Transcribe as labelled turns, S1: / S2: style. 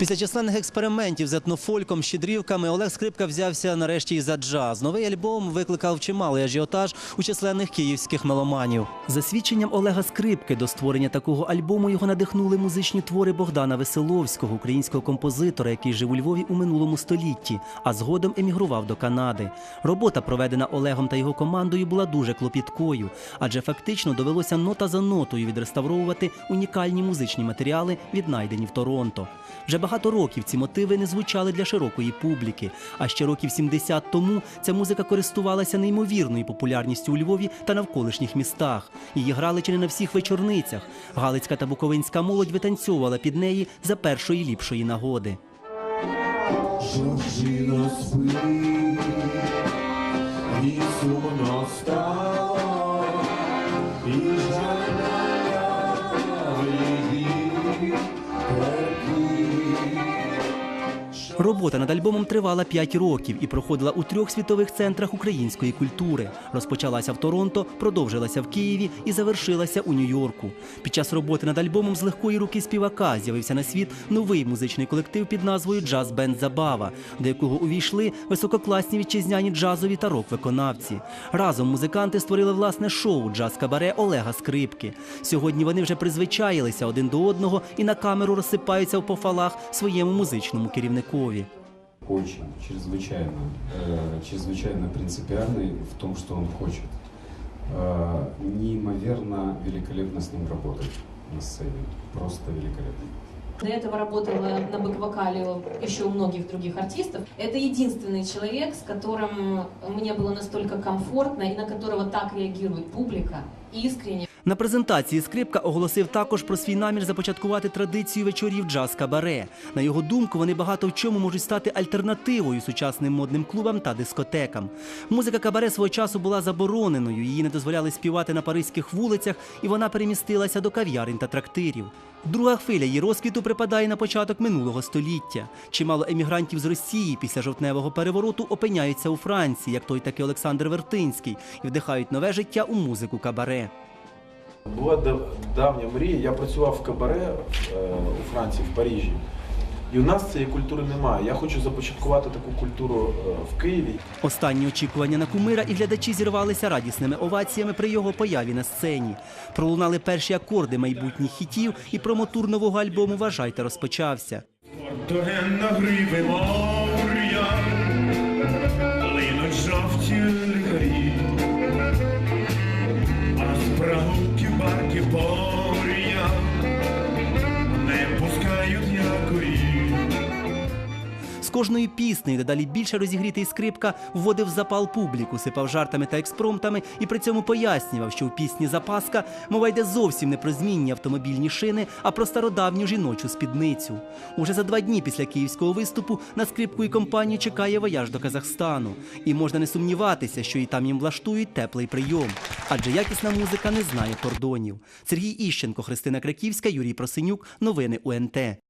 S1: Після численних експериментів з етнофольком, щедрівками Олег Скрипка взявся нарешті і за джаз. Новий альбом викликав чималий ажіотаж у численних київських меломанів. За свідченням Олега Скрипки до створення такого альбому його надихнули музичні твори Богдана Веселовського, українського композитора, який жив у Львові у минулому столітті, а згодом емігрував до Канади. Робота, проведена Олегом та його командою, була дуже клопіткою, адже фактично довелося нота за нотою відреставровувати унікальні музичні матеріали, віднайдені в Торонто. Вже багато років ці мотиви не звучали для широкої публіки. А ще років 70 тому ця музика користувалася неймовірною популярністю у Львові та навколишніх містах. Її грали чи не на всіх вечорницях. Галицька та буковинська молодь витанцьовувала під неї за першої ліпшої нагоди.
S2: Жоржина спить, і сумно стало,
S1: Робота над альбомом тривала 5 років і проходила у трьох світових центрах української культури. Розпочалася в Торонто, продовжилася в Києві і завершилася у Нью-Йорку. Під час роботи над альбомом з легкої руки співака з'явився на світ новий музичний колектив під назвою Джаз Бенд Забава, до якого увійшли висококласні вітчизняні джазові та рок-виконавці. Разом музиканти створили власне шоу Джаз Кабаре Олега Скрипки. Сьогодні вони вже призвичаїлися один до одного і на камеру розсипаються в пофалах своєму музичному керівникові.
S3: очень чрезвычайно, э, чрезвычайно принципиальный в том, что он хочет. Э, неимоверно великолепно с ним работать на сцене. Просто великолепно.
S4: До этого работала на бэк-вокале еще у многих других артистов. Это единственный человек, с которым мне было настолько комфортно и на которого так реагирует публика искренне.
S1: На презентації скрипка оголосив також про свій намір започаткувати традицію вечорів джаз кабаре. На його думку, вони багато в чому можуть стати альтернативою сучасним модним клубам та дискотекам. Музика кабаре свого часу була забороненою, її не дозволяли співати на паризьких вулицях, і вона перемістилася до кав'ярень та трактирів. Друга хвиля її розквіту припадає на початок минулого століття. Чимало емігрантів з Росії після жовтневого перевороту опиняються у Франції, як той такий Олександр Вертинський, і вдихають нове життя у музику кабаре.
S5: Була давня мрія. Я працював в кабаре е, у Франції, в Парижі. І у нас цієї культури немає. Я хочу започаткувати таку культуру е, в Києві.
S1: Останні очікування на кумира і глядачі зірвалися радісними оваціями при його появі на сцені. Пролунали перші акорди майбутніх хітів, і промотур нового альбому Вважайте розпочався.
S2: З
S1: кожною піснею дедалі більше розігрітий скрипка вводив запал публіку, сипав жартами та експромтами і при цьому пояснював, що у пісні Запаска мова йде зовсім не про змінні автомобільні шини, а про стародавню жіночу спідницю. Уже за два дні після київського виступу на скрипку і компанію чекає вояж до Казахстану. І можна не сумніватися, що і там їм влаштують теплий прийом. Адже якісна музика не знає кордонів. Сергій Іщенко, Христина Краківська, Юрій Просинюк. Новини УНТ.